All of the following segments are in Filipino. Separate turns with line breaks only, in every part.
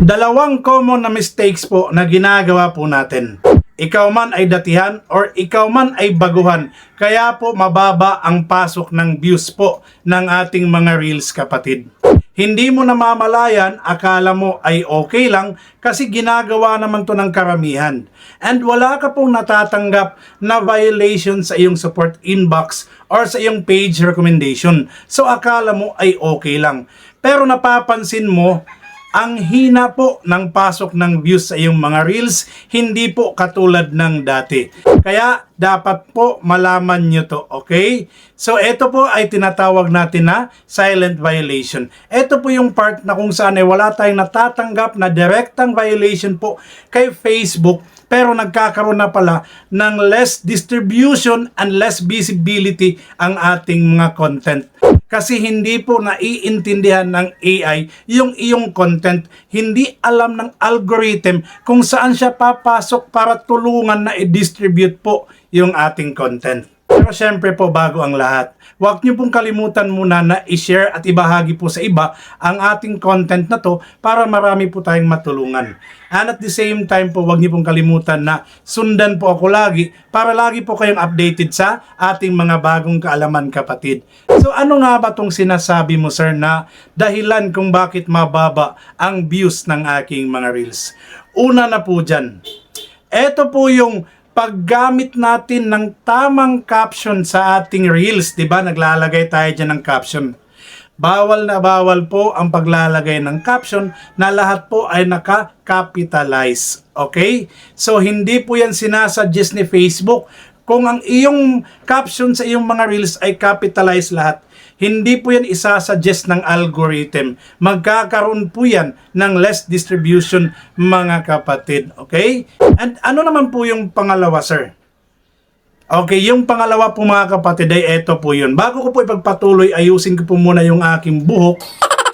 Dalawang common na mistakes po na ginagawa po natin. Ikaw man ay datihan or ikaw man ay baguhan. Kaya po mababa ang pasok ng views po ng ating mga reels kapatid. Hindi mo namamalayan, akala mo ay okay lang kasi ginagawa naman to ng karamihan. And wala ka pong natatanggap na violation sa iyong support inbox or sa iyong page recommendation. So akala mo ay okay lang. Pero napapansin mo, ang hina po ng pasok ng views sa iyong mga reels, hindi po katulad ng dati. Kaya dapat po malaman nyo to, okay? So ito po ay tinatawag natin na silent violation. Ito po yung part na kung saan ay wala tayong natatanggap na direktang violation po kay Facebook pero nagkakaroon na pala ng less distribution and less visibility ang ating mga content kasi hindi po naiintindihan ng AI yung iyong content. Hindi alam ng algorithm kung saan siya papasok para tulungan na i-distribute po yung ating content. Pero syempre po bago ang lahat, huwag niyo pong kalimutan muna na i-share at ibahagi po sa iba ang ating content na to para marami po tayong matulungan. And at the same time po, huwag niyo pong kalimutan na sundan po ako lagi para lagi po kayong updated sa ating mga bagong kaalaman kapatid. So ano nga ba tong sinasabi mo sir na dahilan kung bakit mababa ang views ng aking mga reels? Una na po dyan, ito po yung paggamit natin ng tamang caption sa ating reels, 'di ba? Naglalagay tayo diyan ng caption. Bawal na bawal po ang paglalagay ng caption na lahat po ay naka-capitalize. Okay? So hindi po yan sinasuggest ni Facebook. Kung ang iyong caption sa iyong mga reels ay capitalize lahat, hindi po yan isasuggest ng algorithm. Magkakaroon po yan ng less distribution mga kapatid. Okay? And ano naman po yung pangalawa, sir? Okay, yung pangalawa po mga kapatid ay eto po yun. Bago ko po ipagpatuloy, ayusin ko po muna yung aking buhok.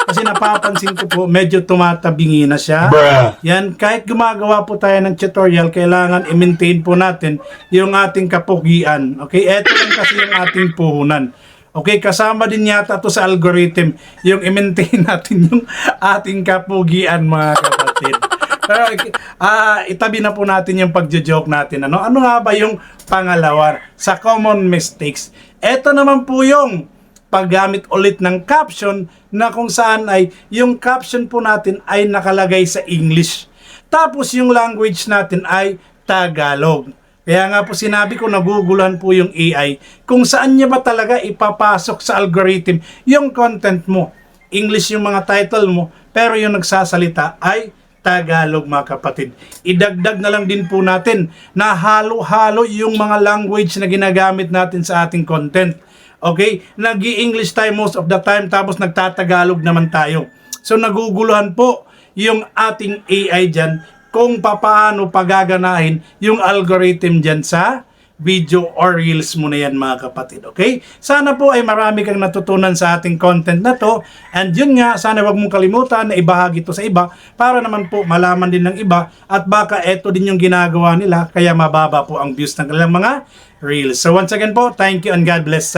Kasi napapansin ko po, medyo tumatabingi na siya.
Bruh.
Yan, kahit gumagawa po tayo ng tutorial, kailangan i-maintain po natin yung ating kapugian. Okay, eto lang kasi yung ating puhunan. Okay, kasama din yata to sa algorithm yung i-maintain natin yung ating kapugian mga kapatid. Pero ah, itabi na po natin yung pagjo-joke natin. Ano, ano nga ba yung pangalawa sa common mistakes? Ito naman po yung paggamit ulit ng caption na kung saan ay yung caption po natin ay nakalagay sa English. Tapos yung language natin ay Tagalog. Kaya nga po sinabi ko naguguluhan po yung AI kung saan niya ba talaga ipapasok sa algorithm yung content mo. English yung mga title mo, pero yung nagsasalita ay Tagalog mga kapatid. Idagdag na lang din po natin na halo-halo yung mga language na ginagamit natin sa ating content. Okay? nag english tayo most of the time tapos nagtatagalog naman tayo. So naguguluhan po yung ating AI dyan kung papaano pagaganahin yung algorithm dyan sa video or reels mo na yan mga kapatid. Okay? Sana po ay marami kang natutunan sa ating content na to. And yun nga, sana wag mong kalimutan na ibahagi to sa iba para naman po malaman din ng iba at baka eto din yung ginagawa nila kaya mababa po ang views ng kanilang mga reels. So once again po, thank you and God bless.